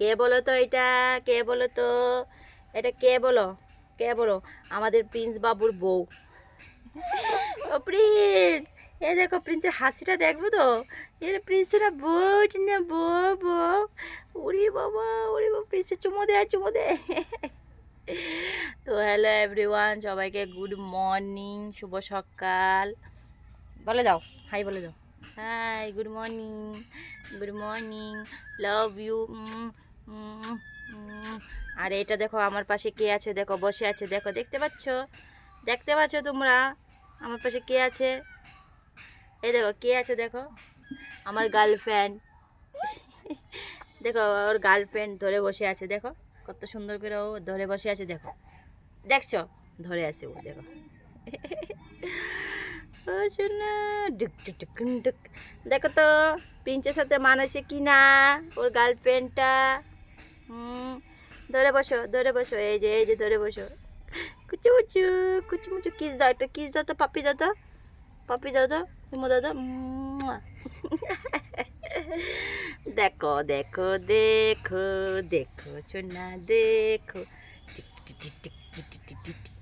কে বলো তো এটা? কে বলো তো? এটা কে বলো? কে বলো? আমাদের প্রিন্স বাবুর বউ। ও প্রিন্স! এ দেখো প্রিন্সের হাসিটা দেখব তো? এ প্রিন্সের বউ না বউ বউ। উড়ি বাবা উড়ি বাবা, প্রিন্সের চুমো দে চুমো দে। তো হ্যালো এভরিওয়ান সবাইকে গুড মর্নিং শুভ সকাল। বলে দাও হাই বলে দাও। Hi good morning good morning love you আর এটা দেখো, আমার পাশে কে আছে? দেখো, বসে আছে। দেখো, দেখতে পাচ্ছ? দেখতে পাচ্ছ তোমরা? আমার পাশে কে আছে? এই দেখো, কে আছে দেখো? আমার গার্লফ্রেন্ড দেখো, ওর গার্লফ্রেন্ড ধরে বসে আছে। দেখো, কত সুন্দর করে ও ধরে বসে আছে। দেখো, দেখছ? ধরে আছে ও, দেখো। ডুক দেখো তো, প্রিন্সের সাথে মানাছে কি না ওর গার্লফ্রেন্ডটা? হুম, ধরে বসো ধরে বসো, এই যে এই যে, ধরে বসো। কুচু কুচু কুচু, মুচু, কিস দাও, একটা কিস দাও তো, পাপি দাও তো। পাপি দাও তো, হিমো দাও তো দেখো দেখো দেখো দেখো সোনা দেখো। টিক টিক টিক টিক টিক টিক।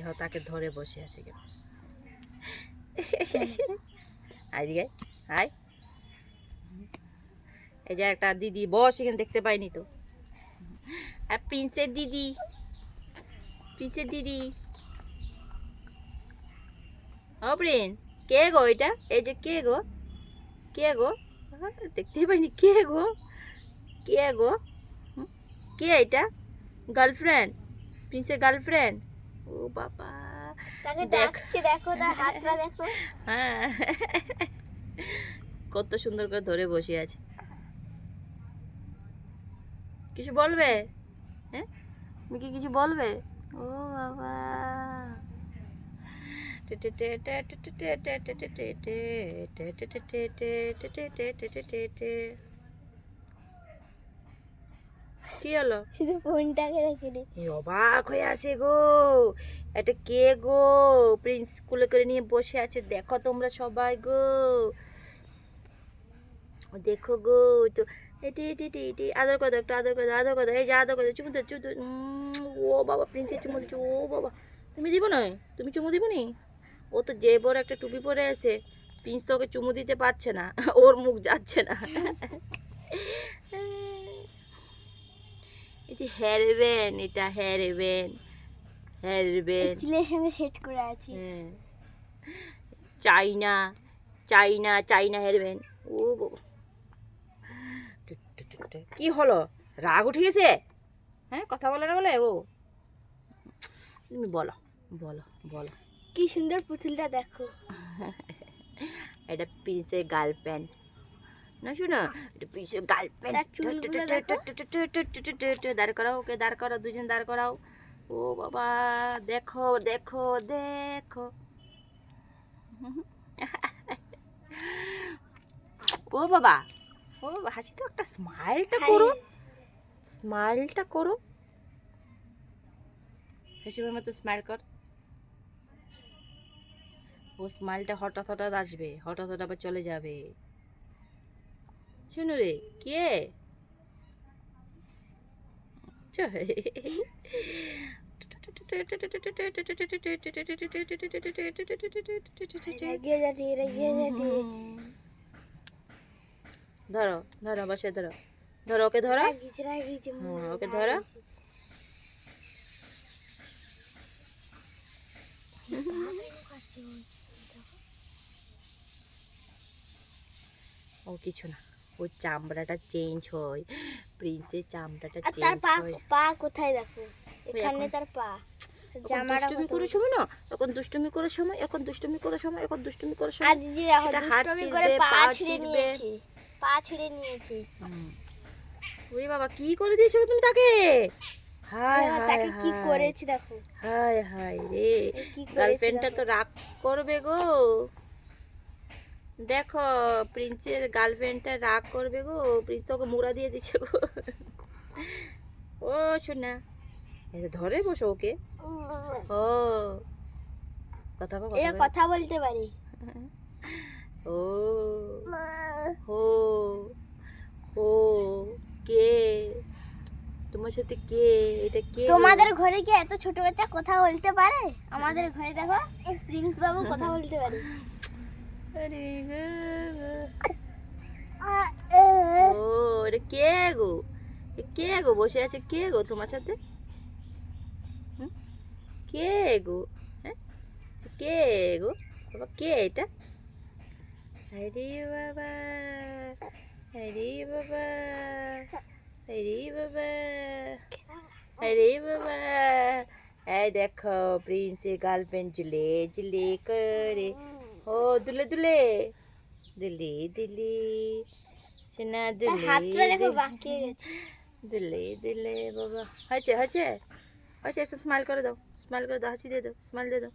দেহ তাকে ধরে বসে আছে কেন এই যে একটা দিদি, বস এখানে দেখতে পাইনি তো। আর প্রিন্সের দিদি প্রিন্সের দিদি। ও প্রিন্স, কে গো এটা? এই যে কে গো? কে গো? দেখতেই পাইনি, কে গো? কে গো? কে এটা? Girlfriend, প্রিন্সের girlfriend. ও বাবা তাকে দেখ। ডাকছে দেখো তার হাতটা দেখো হ্যাঁ কত সুন্দর করে ধরে বসে আছে কিছু বলবে হ্যাঁ তুমি কি কিছু বলবে ও বাবা কি হলো? শুধু ফোনটাকে রেখে দে অবাক হয়ে আছে গো। এটা কে গো? প্রিন্স কুলে করে নিয়ে বসে আছে। দেখো তোমরা সবাই গো। দেখো গো তো এটি এটি এটি এটি আদর করে দাও, একটু আদর করে দাও, আদর করে দাও। এই যে আদর করে চুমু দাও, চুমু ও বাবা প্রিন্সের চুমু দিচ্ছে ও বাবা। তুমি দিব না? তুমি চুমু দিব নি ও তো যে বড় একটা টুপি পরে আছে প্রিন্স তো ওকে চুমু দিতে পারছে না। ওর মুখ যাচ্ছে না। এই যে হেয়ারব্যান্ড এটা হেয়ারব্যান্ড হেয়ারব্যান্ড চুলের সঙ্গে সেট করে আছে। হ্যাঁ। চাইনা চাইনা চাইনা হেয়ারব্যান্ড ও। কি হলো? রাগ উঠে গেছে? হ্যাঁ কথা বলে না বলে? ও। তুমি বলো বলো বলো। কি সুন্দর পুতুলটা দেখো। এটা প্রিন্সের গার্লফ্রেন্ড। না শোনো গার্লফ্রেন্ড। দাঁড় করাও ওকে দাঁড় করাও দুজন দাঁড় করাও ও বাবা দেখো দেখো দেখো ও বাবা ও বাবা হাসি তো একটা স্মাইলটা করো স্মাইলটা করো হিসেবের মতো স্মাইল কর ও স্মাইলটা হঠাৎ হঠাৎ আসবে হঠাৎ হঠাৎ আবার চলে যাবে শুনো রে কে? ধরো ধরো বসে ধরো। ধরো ওকে ধরো। ওকে ধরো। ও কিছু না। ওর চামড়াটা চেঞ্জ হয়। প্রিন্সের চামড়াটা চেঞ্জ পা হয়। পা কোথায় দেখো? এখানে তার পা। দুষ্টুমি করার সময় না এখন দুষ্টুমি করার সময় এখন দুষ্টুমি করার সময় এখন দুষ্টুমি করার সময়। দুষ্টমি করে পা ছিঁড়ে। নিয়েছে। পা ছিঁড়ে নিয়েছে। ওরে বাবা কি করে দিয়েছ তুমি তাকে? হায় হায় তাকে কি। করেছে দেখো। হায় হায় রে। গার্লফ্রেন্ডটা তো রাগ করবে গো। দেখো প্রিন্সের গার্লফ্রেন্ডটা রাগ করবে গো প্রিন্স তোকে মুড়া দিয়ে দিচ্ছে গো। ও শোনা ধরে বসো ওকে। ও কথা কথা বলতে পারি। ও হো ও কে? তোমার সাথে কে? এটা কে? তোমাদের ঘরে কি এত ছোট বাচ্চা কথা বলতে পারে? আমাদের ঘরে দেখো স্প্রিংস বাবু কথা বলতে পারে। আরে। ও, এটা কে গো? কে গো? বসে আছে কে গো তোমার সাথে? কে গো? হ্যাঁ? কে গো? বাবা, কে এটা? আরে বাবা আরে বাবা আরে বাবা আরে বাবা। এই দেখো, প্রিন্সের গার্লফ্রেন্ড জুলে জুলে করে ও দুলে দুলে দুলে দুলে সোনা তার দুলে হাতটা দেখো দুলে। বাঁকিয়ে গেছে দিলে দিলে বাবা হয়েছে হয়েছে হয়েছে একটু স্মাইল করে দাও স্মাইল করে দাও হাসি দিয়ে দাও স্মাইল দিয়ে দাও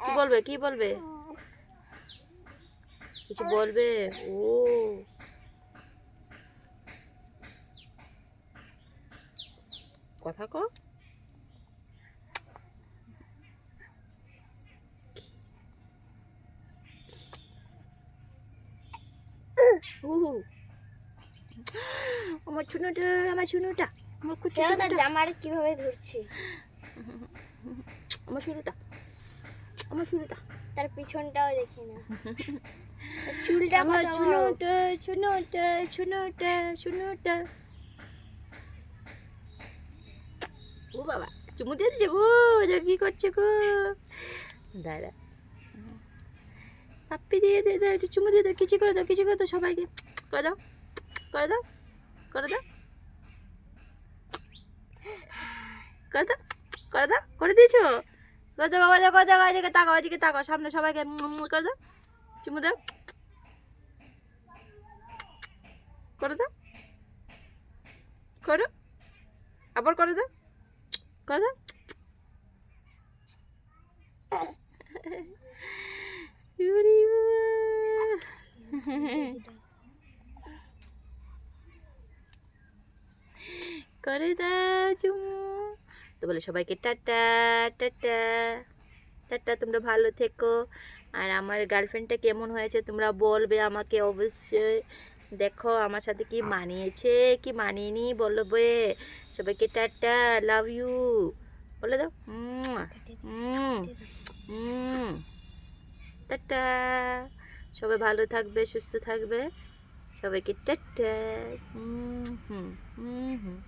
কি বলবে কি বলবে কিছু বলবে ও কথা কো উহু। আমার চুনুটা আমার চুনুটা আমার কুচি তার জামার কীভাবে ধরছে? আমার শুরুটা আমার শুরুটা তার পিছনটাও দেখি না। চুলটা আমার শুনুটা শুনুটা শুনুটা শুনুটা ও বাবা চুমু দিয়ে দিচ্ছে গো কি করছে গো? দাঁড়া। পাপ্পি দিয়ে দে দাও একটু চুমু দিয়ে দাও কিছু করে দাও কিছু করে দাও সবাইকে করে দাও করে দাও করে দাও করে দাও করে দাও করে দিয়েছ করে দাও বাবা করে দাও এদিকে তাকাও এদিকে তাকাও সামনে সবাইকে করে দাও চুমু দাও করে দাও করো আবার করে দাও করে দাও বাবা। করে দাও চুমু। তো বলে সবাইকে টাটা টাটা টাটা তোমরা ভালো থেকো। আর আমার গার্লফ্রেন্ডটা কেমন হয়েছে তোমরা বলবে আমাকে অবশ্যই। দেখো আমার সাথে কি মানিয়েছে কি মানিয়েনি বলবে সবাইকে টাটা লাভ ইউ বলে দাও। টাটা। সবাই ভালো থাকবে সুস্থ থাকবে। সবাইকে টাটা। হুম হুম হুম হুম